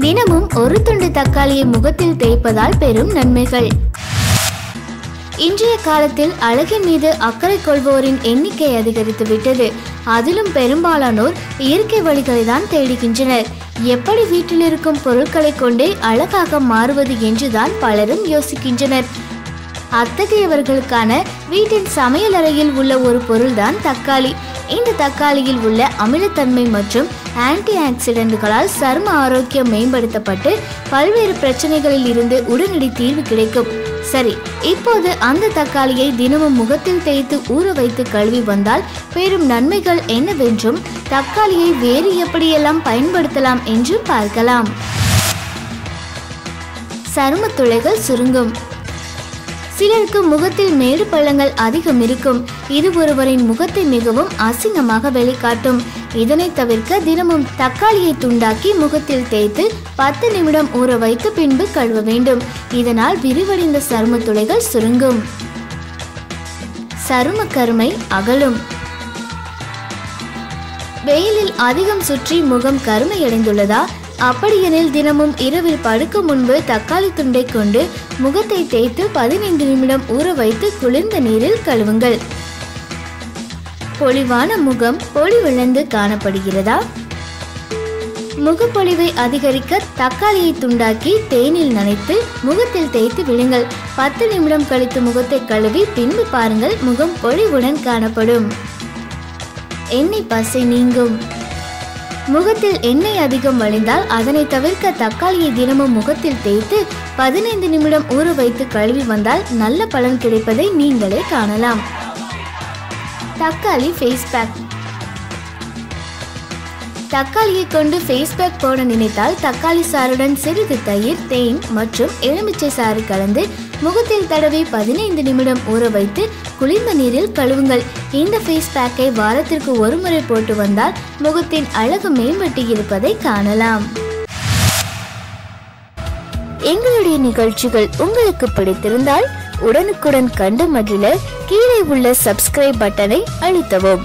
தினமும் ஒரு துண்டு தக்காளியை முகத்தில் தேய்ப்பதால் பெரும் நன்மைகள். இன்றைய காலத்தில் அழகின் மீது அக்கறை கொள்வோரின் எண்ணிக்கை அதிகரித்து விட்டது. அதிலும் பெரும்பாலானோர் இயற்கை வழிகளை தான் தேடுகின்றனர். எப்படி வீட்டில் இருக்கும் பொருட்களை கொண்டே அழகாக மாறுவது என்றுதான் பலரும் யோசிக்கின்றனர். அத்தகையவர்களுக்கான வீட்டின் சமையல் அறையில் உள்ள ஒரு பொருள்தான் தக்காளி. இந்த தக்காளியில் உள்ள அமிலத்தன்மை மற்றும் ஆன்டி ஆக்சிடென்ட்களால் சரும ஆரோக்கியம் மேம்படுத்தப்பட்டு பல்வேறு பிரச்சனைகளில் இருந்து உடனடி தீர்வு கிடைக்கும். சரி இப்போது அந்த தக்காளியை தினமும் முகத்தில் தேய்த்து ஊற வைத்து கழுவி வந்தால் பெரும் நன்மைகள் என்னவென்றும் தக்காளியை வேறு எப்படியெல்லாம் பயன்படுத்தலாம் என்றும் பார்க்கலாம். சரும துளைகள் சுருங்கும். சிலருக்கு முகத்தில் மேடு பள்ளங்கள் அதிகம் இருக்கும். இது ஒருவரின் முகத்தை மிகவும் அசிங்கமாக வெளிக்காட்டும். இதனை தவிர்க்க தினமும் தக்காளியை துண்டாக்கி முகத்தில் தேய்த்து பத்து நிமிடம் ஊற வைத்து பின்பு கழுவ வேண்டும். இதனால் விரிவடைந்த சரும துளைகள் சுருங்கும். சரும கருமை அகலும். வெயிலில் அதிகம் சுற்றி முகம் கருமையடைந்துள்ளதா? அப்படியெனில் தினமும் இரவில் படுக்க முன்பு தக்காளி துண்டை கொண்டு முகத்தை தேய்த்து பதினைந்து நிமிடம் ஊற வைத்து குளிர்ந்த நீரில் கழுவுங்கள். பொலிவான முகம் பொலிவிழந்து காணப்படுகிறதா? முகப்பொலிவை அதிகரிக்க தக்காளியை துண்டாக்கி தேனில் நனைத்து முகத்தில் தேய்த்து விழுங்கள். பத்து நிமிடம் கழித்து முகத்தை கழுவி பின்பு பாருங்கள் முகம் பொலிவுடன் காணப்படும். எண்ணெய் பசை நீங்கும். முகத்தில் எண்ணெய் அதிகம் வழிந்தால் அதனை தவிர்க்க தக்காளியை தினமும் முகத்தில் தேய்த்து பதினைந்து நிமிடம் ஊற வைத்து கழுவி வந்தால் நல்ல பலன் கிடைப்பதை நீங்களே காணலாம். தக்காளி ஃபேஸ் பேக் தக்காளியை கொண்டு ஃபேஸ் பேக் போட நினைத்தால் தக்காளி சாறுடன் சிறிது தயிர் தேன் மற்றும் எலுமிச்சை சாறு கலந்து முகத்தில் தடவி பதினைந்து நிமிடம் ஊற வைத்து குளிர்ந்த நீரில் கழுவுங்கள். இந்த ஃபேஸ் பேக்கை வாரத்திற்கு ஒரு முறை போட்டு வந்தால் முகத்தின் அழகு மேம்பட்டு இருப்பதை காணலாம். எங்களுடைய நிகழ்ச்சிகள் உங்களுக்கு பிடித்திருந்தால் உடனுக்குடன் கண்டு மகிழ கீழே உள்ள சப்ஸ்கிரைப் பட்டனை அழுத்தவும்.